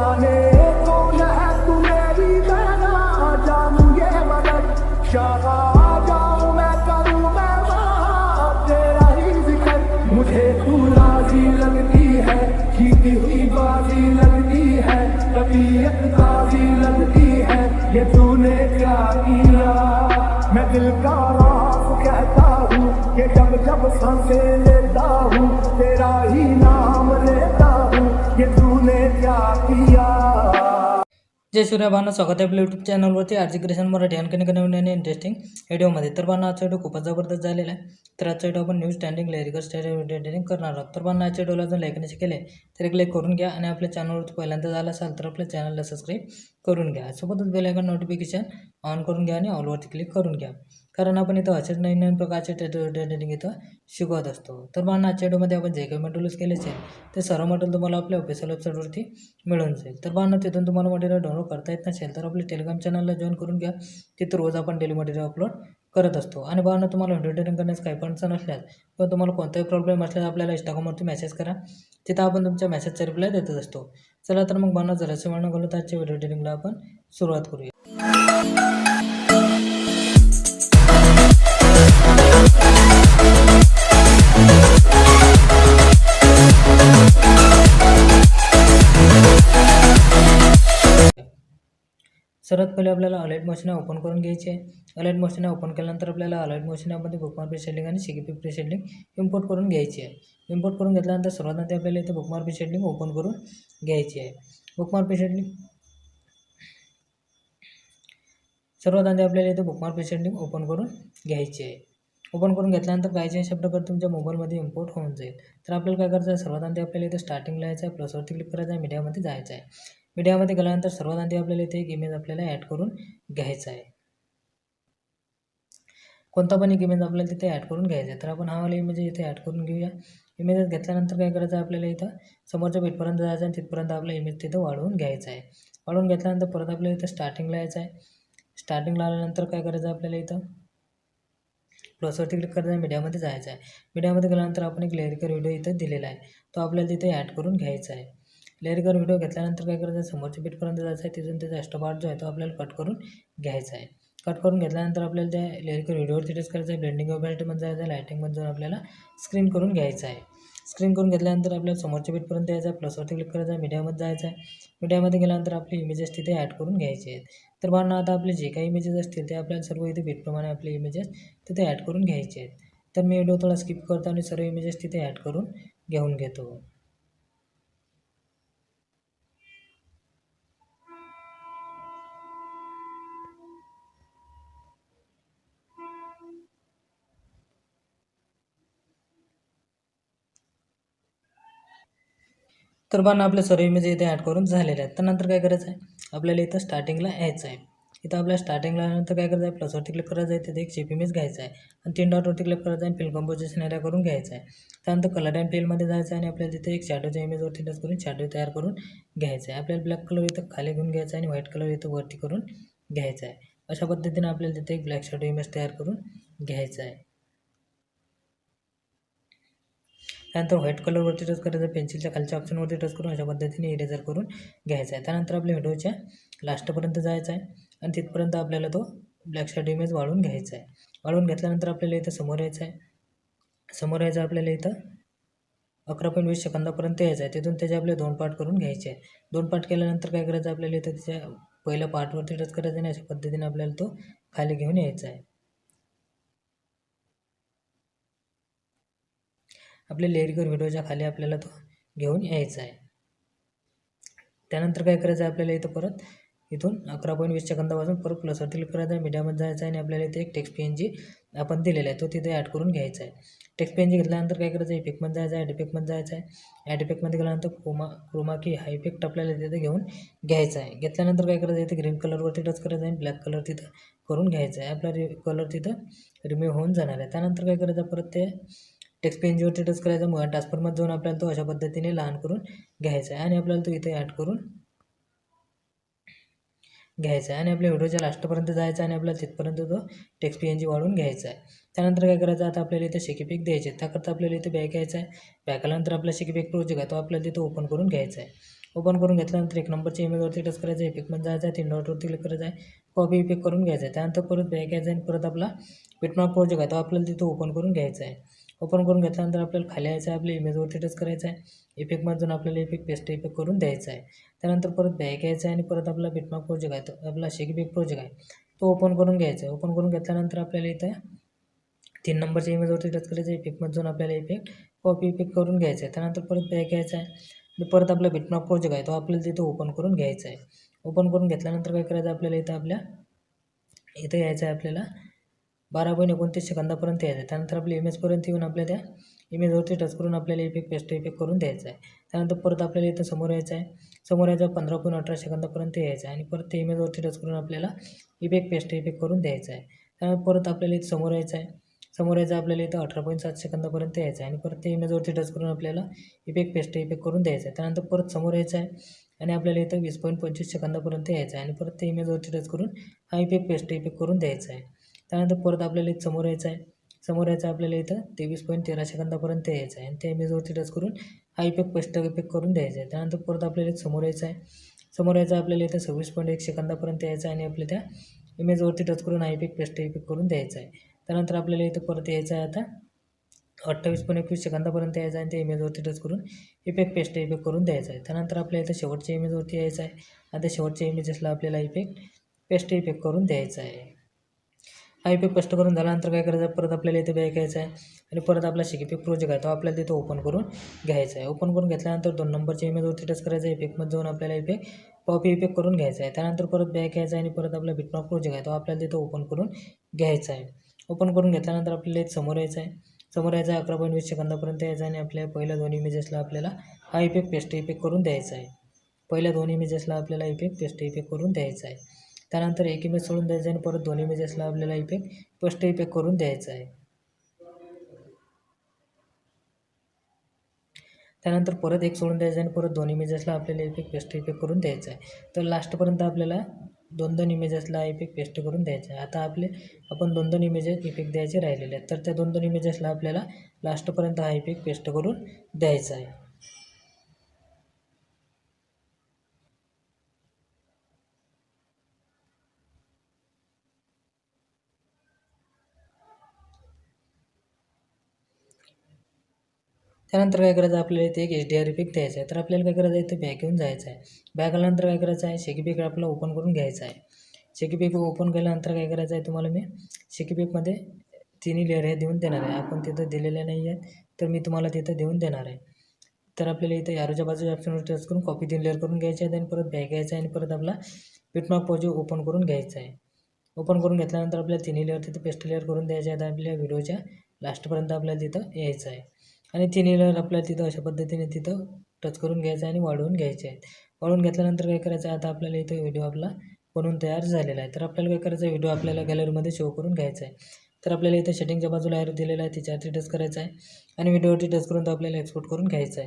जाने तो तू मेरी बहना ये मदद। जाऊँ मैं, करूँ मैं तेरा ही ज़िक्र मुझे तू राज़ी लगती है। जीती हुई बाजी लगती है, तबीयत ताजी लगती है। ये तू जय सूर्य स्वागत आहे आपल्या यूट्यूब चॅनलवरती आरजी क्रिशन मराठी आणखीन नवीन आणि इंटरेस्टिंग व्हिडिओमध्ये तर भावना आजचा व्हिडिओ खूपच जबरदस्त झालेला आहे. तर आजचा व्हिडिओ आपण न्यूज स्टँडिंग लेरिकल स्टँडिंग करणार आहोत. तर भावना आजच्या व्हिडिओला जर लाईक नसे केले तर एक लाईक करून घ्या आणि आपल्या चॅनलवर पहिल्यांदा झाला असाल तर आपल्या चॅनलला सबस्क्राईब करून घ्या. सोबतच बेल नोटिफिकेशन ऑन करून घ्या आणि ऑलवरती क्लिक करून घ्या. कारण आपण इथं असेच नवीन नवीन प्रकारचे ट्रेडिंग इथं शिकवत असतो. तर मग आजच्या व्हिडिओमध्ये आपण जे काही मटेरियल्स केलेचे ते सर्व मटेरियल तुम्हाला आपल्या ऑफिशियल वेबसाईटवरती मिळून जाईल. तर मग तिथून तुम्हाला मटेरियल डाउनलोड करता येत नसेल तर आपल्या टेलिग्राम चॅनलला जॉईन करून घ्या. तिथं रोज आपण डेली मटेरियल अपलोड करत असतो. आणि भावना तुम्हाला एंटरटेनिंग करण्यास काही पण अडचण असल्यास किंवा तुम्हाला कोणताही प्रॉब्लेम असल्यास आपल्याला इंस्टाग्रामवरती मेसेज करा. तिथं आपण तुमच्या मेसेजचा रिप्लाय देतच असतो. चला तर मग भावना जरासे म्हणणं घालत आजच्या व्हिडिओ एडिटिंगला आपण सुरुवात करूया. सर्वात पहिले आपल्याला अलर्ट मशीन ओपन करून घ्यायची. आहे अलर्ट मशीन ओपन केल्यानंतर आपल्याला अलर्ट मशीनमध्ये बुकमार प्रिशेडिंग आणि सिकीपी प्रिशेडिंग इम्पोर्ट करून घ्यायची आहे. इम्पोर्ट करून घेतल्यानंतर सर्वात आधी आपल्याला इथे बुकमार प्रिशेडिंग ओपन करून घ्यायची आहे. बुकमार प्रिशेडिंग सर्वात आधी आपल्याला इथे बुकमार प्रिशेडिंग ओपन करून घ्यायची आहे. ओपन करून घेतल्यानंतर काहीचे शब्द कर तुमच्या मोबाईलमध्ये इम्पोर्ट होऊन जाईल. तर आपल्याला काय करायचं आहे? सर्वात आधी आपल्याला इथे स्टार्टिंगला यायचं आहे प्लसवरती क्लिक करायचं आहे मीडियामध्ये जायचं आहे. मीडियामध्ये गेल्यानंतर सर्वात आधी आपल्याला इथे एक इमेज आपल्याला ॲड करून घ्यायचा आहे. कोणता पण एक इमेज आपल्याला तिथे ॲड करून घ्यायचा आहे. तर आपण हा वाला इमेज इथे ॲड करून घेऊया. इमेजेस घेतल्यानंतर काय करायचं आहे आपल्याला इथं? समोरच्या पेठपर्यंत जायचं आहे आणि तिथपर्यंत आपला इमेज तिथं वाढवून घ्यायचा आहे. वाढवून घेतल्यानंतर परत आपल्याला इथं स्टार्टिंगला यायचं आहे. स्टार्टिंगला आल्यानंतर काय करायचं आहे आपल्याला इथं? प्लसवरती क्लिक करायचं आहे मीडियामध्ये जायचं आहे. मीडियामध्ये गेल्यानंतर आपण एक लेअरिकर व्हिडिओ इथं दिलेला आहे. तो आपल्याला तिथे ॲड करून घ्यायचा आहे. लेअरिकर व्हिडिओ घेतल्यानंतर काय करायचं? समोरच्या बीटपर्यंत जायचं आहे. तिथून त्याचा एक्स्ट्रा पार्ट जो आहे तो आपल्याला कट करून घ्यायचा आहे. कट करून घेतल्यानंतर आपल्याला त्या लेअरकर व्हिडिओवरती टच करायचं आहे. ब्लेंडिंग ओपॅरिटीमध्ये जायचं आहे. लायटिंगमध्ये जाऊन आपल्याला स्क्रीन करून घ्यायचं आहे. स्क्रीन करून घेतल्यानंतर आपल्याला समोरच्या बीटपर्यंत यायचं आहे. प्लसवरती क्लिक करायचं आहे. मीडियामध्ये जायचं आहे. मीडियामध्ये गेल्यानंतर आपले इमेजेस तिथे ॲड करून घ्यायचे आहेत. तर बाळांनो आता आपले जे काही इमेजेस असतील ते आपल्याला सर्व इथे बीटप्रमाणे आपले इमेजेस तिथे ॲड करून घ्यायचे आहेत. तर मी व्हिडिओ थोडा स्किप करतो आणि सर्व इमेजेस तिथे ॲड करून घेऊन घेतो. तर बाण आपलं सर्व इमेज इथे ॲड करून झालेले आहेत. तर नंतर काय करायचं आहे? आपल्याला इथं स्टार्टिंगला यायचं आहे. इथं आपल्या स्टार्टिंगला आल्यानंतर काय करायचं आहे? प्लसवरती क्लिक करायचं आहे. तिथे एक शेप इमेज घ्यायचा आहे. आणि तीन डॉटवरती क्लिक करायचं आहे फिल कॉम्पोजिशन एरिया करून घ्यायचं आहे. त्यानंतर कलर अँड फिलमध्ये जायचं आहे आणि आपल्याला तिथे एक शॅडोच्या इमेजवरती टच करून शॅडो तयार करून घ्यायचं आहे. आपल्याला ब्लॅक कलर इथं खाली घेऊन घ्यायचा आहे आणि व्हाईट कलर इथं वरती करून घ्यायचा आहे. अशा पद्धतीने आपल्याला तिथे एक ब्लॅक शॅडो इमेज तयार करून घ्यायचा आहे. त्यानंतर व्हाईट कलरवरती टच करायचं पेन्सिलच्या खालच्या ऑप्शनवरती टच करून अशा पद्धतीने इरेजर करून घ्यायचा आहे. त्यानंतर आपल्या व्हिडिओच्या लास्टपर्यंत जायचं आहे आणि तिथपर्यंत आपल्याला तो ब्लॅक शॅड इमेज वाढवून घ्यायचा आहे. वाढवून घेतल्यानंतर आपल्याला इथं समोर यायचं आहे. समोर यायचं आपल्याला इथं अकरा पॉईंट वीस सेकंदापर्यंत यायचं आहे. तिथून त्याचे आपले दोन पार्ट करून घ्यायचे आहे. दोन पार्ट केल्यानंतर काय करायचं आपल्याला इथं त्याच्या पहिल्या पार्टवरती टच करायचं आणि अशा पद्धतीने आपल्याला तो खाली घेऊन यायचा आहे. आपल्या लेरीकर व्हिडिओच्या खाली आपल्याला तो घेऊन यायचा आहे. त्यानंतर काय करायचं आहे आपल्याला इथं परत? इथून अकरा पॉईंट वीस सेकंदापासून परत प्लसवरती क्लिक करायचं आहे. मीडियामध्ये जायचं आहे आणि आपल्याला इथे एक टेक्स्ट पी एन जी आपण दिलेला आहे. तो तिथे ॲड करून घ्यायचा आहे. टेक्स्ट पी एन जी घेतल्यानंतर काय करायचं? आहे इफेक्टमध्ये जायचं आहे. ॲड जायचं आहे. ॲड इफेक्टमध्ये गेल्यानंतर क्रोमा क्रोमा की हा इफेक्ट आपल्याला तिथे घेऊन घ्यायचा आहे. घेतल्यानंतर काय करायचं? आहे इथे ग्रीन कलरवरती टच करायचं आहे ब्लॅक कलर तिथं करून घ्यायचा आहे. आपला रि कलर तिथं रिमूव्ह होऊन जाणार आहे. त्यानंतर काय करायचं? परत ते टेक्स्ट पेनजीवरती टच करायचं मग ट्रान्सफरमध्ये जाऊन आपल्याला तो अशा पद्धतीने लहान करून घ्यायचा आहे. आणि आपल्याला तो इथे ॲड करून घ्यायचा आहे. आणि आपल्या व्हिडिओच्या लास्टपर्यंत जायचं आणि आपल्याला तिथपर्यंत तो टेक्स्ट पी एन जी वाढवून घ्यायचा आहे. त्यानंतर काय करायचं? आता आपल्याला इथे शिकीपिक द्यायचे त्याकरता आपल्याला इथे बॅक घ्यायचा आहे. बॅक आल्यानंतर आपला शिकीपिक प्रोजेक्ट आहे. तो आपल्याला तिथं ओपन करून घ्यायचा आहे. ओपन करून घेतल्यानंतर एक नंबरच्या इमेजवरती टच करायचं आहे. पिकमध्ये जायचं आहे. तीन डॉटवरती क्लिक करायचं आहे. कॉपी पिक करून घ्यायचा आहे. त्यानंतर परत बॅक घ्यायचा आहे आणि परत आपला पिटमार्क प्रोजेक्ट आहे. तो आपल्याला तिथं ओपन करून घ्यायचा आहे. ओपन करून घेतल्यानंतर आपल्याला खाली यायचं आहे आपल्या इमेजवरती टच करायचं आहे. इफेक्टमधून आपल्याला इफेक्ट पेस्ट इफेक्ट करून द्यायचा आहे. त्यानंतर परत बॅक यायचं आहे आणि परत आपला बिटमार्क प्रोजेक्ट आहे तो आपला शेकीपिक प्रोजेक्ट आहे. तो ओपन करून घ्यायचा आहे. ओपन करून घेतल्यानंतर आपल्याला इथं तीन नंबरच्या इमेजवरती टच करायचं आहे. इफेक्टमध्ये जाऊन आपल्याला इफेक्ट कॉपी इफेक्ट करून घ्यायचा आहे. त्यानंतर परत बॅक घ्यायचा आहे. आणि परत आपला बिटमार्क प्रोजेक्ट आहे तो आपल्याला तिथं ओपन करून घ्यायचा आहे. ओपन करून घेतल्यानंतर काय करायचं आपल्याला इथं आपल्या इथं यायचं आहे आपल्याला बारा पॉईंट एकोणतीस सेकंदापर्यंत यायचं. आहे त्यानंतर आपल्या इमेजपर्यंत येऊन आपल्या त्या इमेजवरती टच करून आपल्याला इफेक्ट पेस्ट इफेक्ट करून द्यायचा आहे. त्यानंतर परत आपल्याला इथं समोर यायचं आहे. समोर यायचं पंधरा पॉईंट अठरा सेकंदापर्यंत यायचं आहे. आणि परत ते इमेजवरती टच करून आपल्याला इफेक्ट पेस्ट इफेक्ट करून द्यायचं आहे. त्यानंतर परत आपल्याला इथं समोर यायचं आहे. समोर यायचं आपल्याला इथं अठरा पॉईंट सात सेकंदापर्यंत यायचं आहे. आणि परत ते इमेजवरती टच करून आपल्याला इफेक्ट पेस्ट इफेक्ट करून द्यायचं आहे. त्यानंतर परत समोर यायचं आहे. आणि आपल्याला इथं वीस पॉईंट पंचवीस सेकंदापर्यंत यायचं आहे. आणि परत ते इमेजवरती टच करून हा इफेक्ट पेस्ट इफेक्ट करून द्यायचा आहे. त्यानंतर परत आपल्याला इथं समोर यायचं आहे. समोर यायचं आपल्याला इथं तेवीस पॉईंट तेरा सेकंदापर्यंत यायचं आहे. आणि त्या इमेजवरती टच करून हा इफेक्ट पेस्ट इफेक्ट करून द्यायचा आहे. त्यानंतर परत आपल्याला इथं समोर यायचं आहे. समोर यायचं आपल्याला इथं सव्वीस पॉईंट एक सेकंदापर्यंत यायचं आहे. आणि आपल्या त्या इमेजवरती टच करून हा इफेक्ट पेस्ट इफेक्ट करून द्यायचा आहे. त्यानंतर आपल्याला इथं परत यायचं आहे आता अठ्ठावीस पॉईंट एकवीस सेकंदापर्यंत यायचं आहे. आणि त्या इमेजवरती टच करून इफेक्ट पेस्ट इफेक्ट करून द्यायचा आहे. त्यानंतर आपल्या इथं शेवटच्या इमेजवरती यायचं आहे. आता शेवटच्या इमेजेसला आपल्याला इफेक्ट पेस्ट इफेक्ट करून द्यायचा आहे. हा इफेक्ट स्पष्ट करून झाल्यानंतर काय करायचं? आहे परत आपल्याला इथे बॅक यायचं आहे. आणि परत आपला शिकिपी प्रोजेक्ट आहे तो आपल्याला तिथं ओपन करून घ्यायचा आहे. ओपन करून घेतल्यानंतर दोन नंबरच्या इमेजवरती टच करायचं आहे. इफेक्टमध्ये जाऊन आपल्याला इफेक्ट कॉपी इफेक्ट करून घ्यायचा आहे. त्यानंतर परत बॅक यायचा आहे आणि परत आपला बिटमार्क प्रोजेक्ट आहे तो आपल्याला तिथं ओपन करून घ्यायचा आहे. ओपन करून घेतल्यानंतर आपल्याला इथं समोर यायचं आहे. समोर यायचं आहे अकरा पॉईंट वीस सेकंदापर्यंत यायचं आहे आणि आपल्या पहिल्या दोन इमेजेसला आपल्याला हा इफेक्ट पेस्ट इफेक्ट करून द्यायचा आहे. पहिल्या दोन इमेजेसला आपल्याला इफेक्ट पेस्ट इफेक्ट करून द्यायचा आहे. त्यानंतर एक इमेज सोडून द्यायचं आणि परत दोन इमेजेसला आपल्याला इफेक्ट पेस्ट इफेक्ट करून द्यायचा आहे. त्यानंतर परत एक सोडून द्यायचं आहे आणि परत दोन इमेजेसला आपल्याला इफेक्ट पेस्ट इफेक्ट करून द्यायचा आहे. तर लास्टपर्यंत आपल्याला दोन दोन इमेजेसला इफेक्ट पेस्ट करून द्यायचा आहे. आता आपले आपण दोन दोन इमेजेस इफेक्ट द्यायचे राहिलेले आहेत. तर त्या दोन दोन इमेजेसला आपल्याला लास्टपर्यंत हा इफेक्ट पेस्ट करून द्यायचा आहे. त्यानंतर काय करायचं? आपल्याला इथे एक एच डी आर इफेक्ट द्यायचा आहे. तर आपल्याला काय करायचं? आहे इथे बॅक घेऊन जायचं आहे. बॅक आल्यानंतर काय करायचं आहे? शेकीपेक आपला आपल्याला ओपन करून घ्यायचं आहे. शेकीपेक ओपन केल्यानंतर काय करायचं आहे तुम्हाला मी? शेकीपेकमध्ये तिन्ही लेअर हे देऊन देणार आहे. आपण तिथं दिलेल्या नाही आहेत तर मी तुम्हाला तिथं देऊन देणार आहे. तर आपल्याला इथं यारोच्या बाजूच्या ऑप्शनवर टच करून कॉपी तीन लेअर करून घ्यायची आहे आणि परत बॅक घ्यायचा आहे आणि परत आपला बिटमार्क प्रोजेक्ट ओपन करून घ्यायचा आहे. ओपन करून घेतल्यानंतर आपल्याला तिन्ही लेअर तिथं पेस्ट लेअर करून द्यायचे आहेत आपल्या व्हिडिओच्या लास्टपर्यंत आपल्याला तिथं यायचं आहे. आणि तिन्ही लेअर आपल्याला तिथं अशा पद्धतीने तिथं टच करून घ्यायचं आहे आणि वाढवून घ्यायचे आहेत. वाढवून घेतल्यानंतर काय करायचं? आहे आता आपल्याला इथं व्हिडिओ आपला बनवून तयार झालेला आहे. तर आपल्याला काय करायचं? आहे व्हिडिओ आपल्याला गॅलरीमध्ये शो करून घ्यायचा आहे. तर आपल्याला इथं सेटिंगच्या बाजूला ॲरो दिलेला आहे. तिच्यावरती टच करायचं आहे. आणि व्हिडिओवरती टच करून तो आपल्याला एक्सपोर्ट करून घ्यायचा आहे.